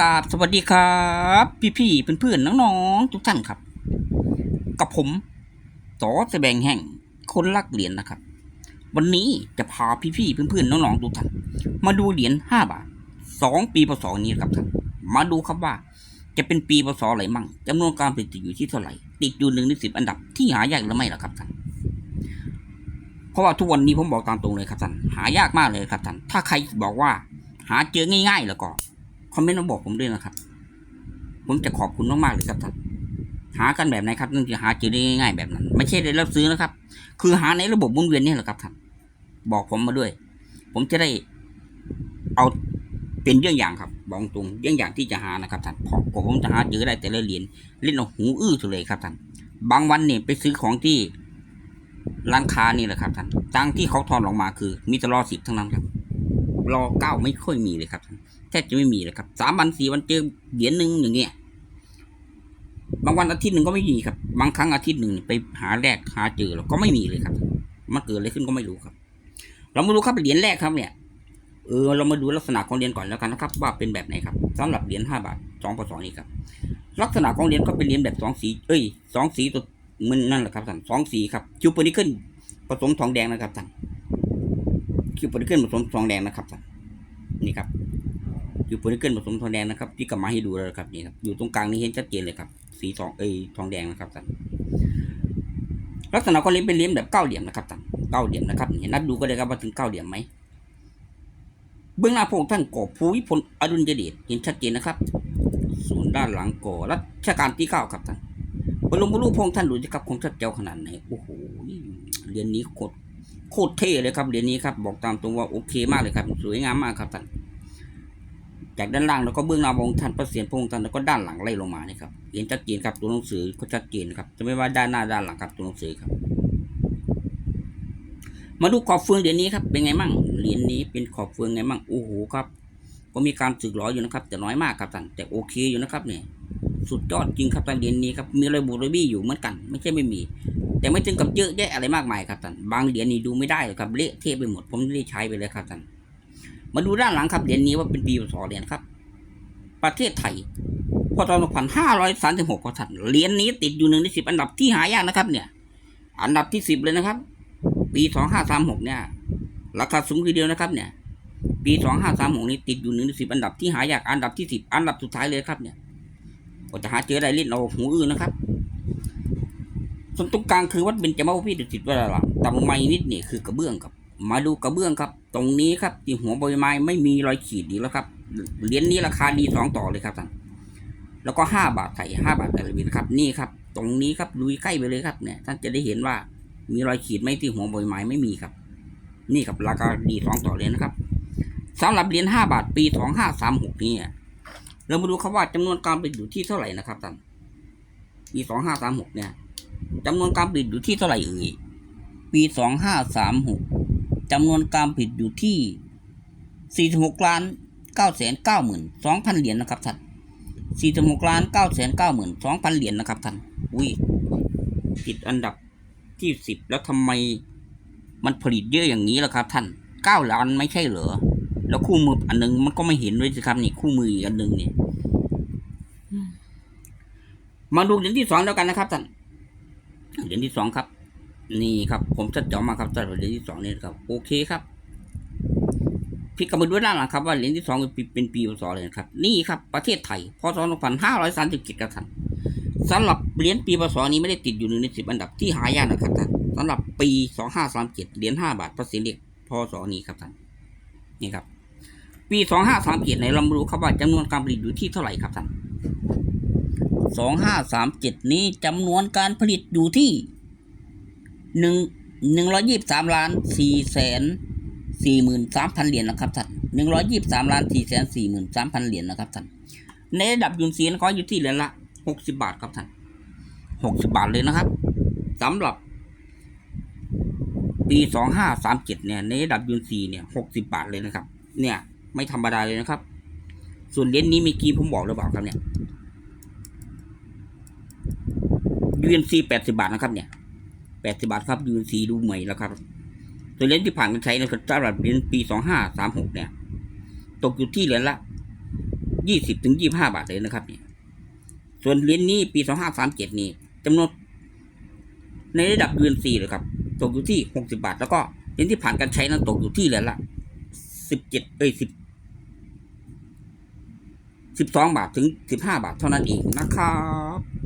กราบสวัสดีครับ พี่ๆเพื่อนๆน้องๆทุกท่านครับ กับผมต่อแสดงแห่งคนรักเหรียญนะครับ วันนี้จะพาพี่ๆเพื่อนๆน้องๆทุกท่านมาดูเหรียญห้าบาทสองปีพศนี้ครับท่านมาดูครับว่า จะเป็นปีพศอะไรมั่งจำนวนการผลิตอยู่ที่เท่าไหร่ ติดอยู่หนึ่งในสิบอันดับที่หายากหรือไม่ล่ะครับท่านเพราะว่าทุกวันนี้ผมบอกตามตรงเลยครับท่านหายากมากเลยครับท่านถ้าใครบอกว่า หาเจอง่ายๆแล้วก็ คอมเมนต์มาบอกผมด้วยนะครับ ผมจะขอบคุณมากๆเลยครับท่านหากันแบบไหนครับนั่นคือหาเจอได้ง่ายๆแบบนั้น ไม่ใช่ได้รับซื้อนะครับ คือหาในระบบหมุนเวียนนี่แหละครับท่านบอกผมมาด้วย ผมจะได้เอาเป็นเรื่องอย่างครับบอกตรงเรื่องอย่างที่จะหานะครับท่านเพราะกผมจะหาเจอได้แต่ละเหรียญเล่นเอาหูอื้อสุดเลยครับท่านบางวันเนี่ยไปซื้อของที่ร้านค้านี่แหละครับท่านตังที่เขาทอนออกมาคือ มีแต่รอสิบทั้งนั้นครับ รอเก้าไม่ค่อยมีเลยครับท่าน แทบจะไม่มีเลยครับสามวันสี่วันเจอเหรียญหนึ่งอย่างเงี้ยบางวันอาทิตย์หนึ่งก็ไม่มีครับ บางครั้งอาทิตย์หนึ่งไปหาแรกหาเจอแล้วก็ไม่มีเลยครับ มันเกิดอะไรขึ้นก็ไม่รู้ครับ เรามาดูครับเหรียญแรกครับเนี่ยเออเรามาดูลักษณะของเหรียญก่อนแล้วกันนะครับ ว่าเป็นแบบไหนครับสำหรับเหรียญห้าบาทสองปศนี้ครับ ลักษณะของเหรียญก็เป็นเหรียญแบบสองสีเอ้ยสองสีตัวมันนั่นแหละครับท่านสองสีครับคิวปนิเคิลผสมทองแดงนะครับท่านคิวปนิเคิลผสมทองแดงนะครับท่านนี่ครับ อยู่โพลิเกิลผสมทองแดงนะครับที่กลับมาให้ดูแล้วครับนี่ครับอยู่ตรงกลางนี้เห็นชัดเจนเลยครับ สีทองเอ้ยทองแดงนะครับท่านลักษณะก็เลี้ยเป็นเลี้ยมแบบเก้าเหลี่ยมนะครับท่านเก้าเหลี่ยมนะครับเห็นนับดูก็ได้ครับว่าถึงเก้าเหลี่ยมไหมเบื้องหน้าพระองค์ท่านก่อภูวิพลอดุลยเดชเห็นชัดเจนนะครับ ส่วนด้านหลังก่อรัชกาลที่เก้าครับท่านบรมรูปพระองค์ท่านดูสิครับคงชัดเจ้าขนาดไหนโอ้โหเหรียญนี้โคตรโคตรเท่เลยครับเหรียญนี้ครับบอกตามตรงว่าโอเคมากเลยครับ สวยงามมากครับท่าน จากด้านล่างแล้วก็เบื้องหน้าองค์ท่านพระเศียรพระองค์ท่านแล้วก็ด้านหลังไล่ลงมานี่ครับเห็นชัดเจนครับตัวหนังสือก็ชัดเจนครับจะไม่ว่าด้านหน้าด้านหลังครับตัวหนังสือครับ มาดูขอบเฟืองเหรียญนี้ครับเป็นไงมั่งเหรียญนี้เป็นขอบเฟืองไงมั่งโอ้โหครับ ก็มีการสึกหรออยู่นะครับ แต่น้อยมากครับท่านแต่โอเคอยู่นะครับเนี่ยสุดยอดจริงครับท่านเหรียญนี้ครับมีระบุระบี้อยู่เหมือนกัน ไม่ใช่ไม่มี แต่ไม่ถึงกับเยอะแยะอะไรมากมายครับท่านบางเหรียญนี่ดูไม่ได้เลยครับเละเทะไปหมดผมไม่ได้ใช้ไปเลยครับท่าน มาดูด้านหลังครับเหรียญนี้ว่าเป็นปีพศเหรียญครับ ประเทศไทยพศ2536ครับท่านเหรียญนี้ติดอยู่หนึ่งในสิบอันดับที่หายากนะครับ เนี่ย อันดับที่สิบเลยนะครับ ปี2536เนี่ย ราคาสูงทีเดียวนะครับ เนี่ย ปี2536นี้ติดอยู่หนึ่งในสิบอันดับที่หายากอันดับที่สิบอันดับสุดท้ายเลยครับเนี่ยก็จะหาเจออะไรเล่นเอาหูอื้อนะครับส่วนตรงกลางคือวัดเบญจมาพิดุสิตวราลามต่ำลงมาอีกนิดนี่คือกระเบื้องครับ มาดูกระเบื้องครับ ตรงนี้ครับที่หัวใบไม้ไม่มีรอยขีดอีแล้วครับ เหรียญนี้ราคาดีสองต่อเลยครับท่านแล้วก็ห้าบาทไทยห้าบาทไทยบินครับ นี่ครับ ตรงนี้ครับลุยใกล้ไปเลยครับเนี่ยท่านจะได้เห็นว่ามีรอยขีดไหมที่หัวใบไม้ไม่มีครับ นี่ครับราคาดีสองต่อเลยนะครับสำหรับเหรียญห้าบาทปีสองห้าสามหกนี่เรามาดูครับว่าจำนวนการผลิตอยู่ที่เท่าไหร่นะครับท่านปีสองห้าสามหกเนี่ยจำนวนการผลิตอยู่ที่เท่าไหร่เอ่ยปีสองห้าสามหก จำนวนการผลิตอยู่ที่สี่สิบหกล้านเก้าแสนเก้าหมื่นสองพันเหรียญนะครับท่านสี่สิบหกล้านเก้าแสนเก้าหมื่นสองพันเหรียญนะครับท่านอุ้ยติดอันดับที่สิบแล้วทำไมมันผลิตเยอะอย่างนี้ล่ะครับท่านเก้าล้านไม่ใช่เหรอ แล้วคู่มืออันหนึงมันก็ไม่เห็นด้วยสิครับนี่คู่มืออีกอันหนึงเนี่ยมาดูเหรียญที่สองแล้วกันนะครับท่านเหรียญที่สองครับ นี่ครับผมจะเจาะมาครับสำหรับเหรียญที่สองนี่ครับโอเคครับพี่กำมาดูด้านหลังครับว่าเหรียญที่สองเป็นปีเป็นปีพศเลยนะครับ นี่ครับประเทศไทยพศ2537ครับท่านสำหรับเหรียญปีพศนี้ไม่ได้ติดอยู่ในสิบอันดับที่หายากนะครับท่านสำหรับปี 2537เหรียญ5บาทพระเศียรเล็กพศนี้ครับท่านนี่ครับ ปีสองห้าสามเจ็ดในเรามาดูครับว่าจำนวนการผลิตอยู่ที่เท่าไหร่ครับท่านสองห้าสามเจ็ดนี้จำนวนการผลิตอยู่ที่ หนึ่งหนึ่งร้อยยี่สิบสามล้านสี่แสนสี่หมื่นสามพันเหรียญนะครับท่านหนึ่งร้อยยี่สิบสามล้านสี่แสนสี่หมื่นสามพันเหรียญนะครับท่านในระดับยุนเซียนก็อยู่ที่เหรียญละหกสิบาทครับท่านหกสิบาทเลยนะครับสำหรับ ปีสองห้าสามเจ็ดเนี่ย ในระดับยุนซีเนี่ยหกสิบาทเลยนะครับ เนี่ย ไม่ธรรมดาเลยนะครับ ส่วนเหรียญนี้มีกี่ผมบอกหรือเปล่าครับเนี่ย UNC แปดสิบาทนะครับเนี่ย แปดสิบาทครับ UNC ดูใหม่แล้วครับส่วเหรียญที่ผ่านการใช้นะครับสำหรับเหรียญปีสองห้าสามหกเนี่ย ตกอยู่ที่เหรียญละยี่สิบถึงยี่ห้าบาทเลยนะครับเนี่ยส่วนเหรียญนี้ปีสองห้าสามเจ็ดนี่จำนวนในระดับเดือนสี่เลยครับ ตกอยู่ที่หกสิบาท แล้วก็เหรียญที่ผ่านการใช้นั้นตกอยู่ที่เหรียญละสิบเจ็ดเอ้ยสิบสิบสองบาทถึงสิบห้าบาทเท่านั้นเองนะครับ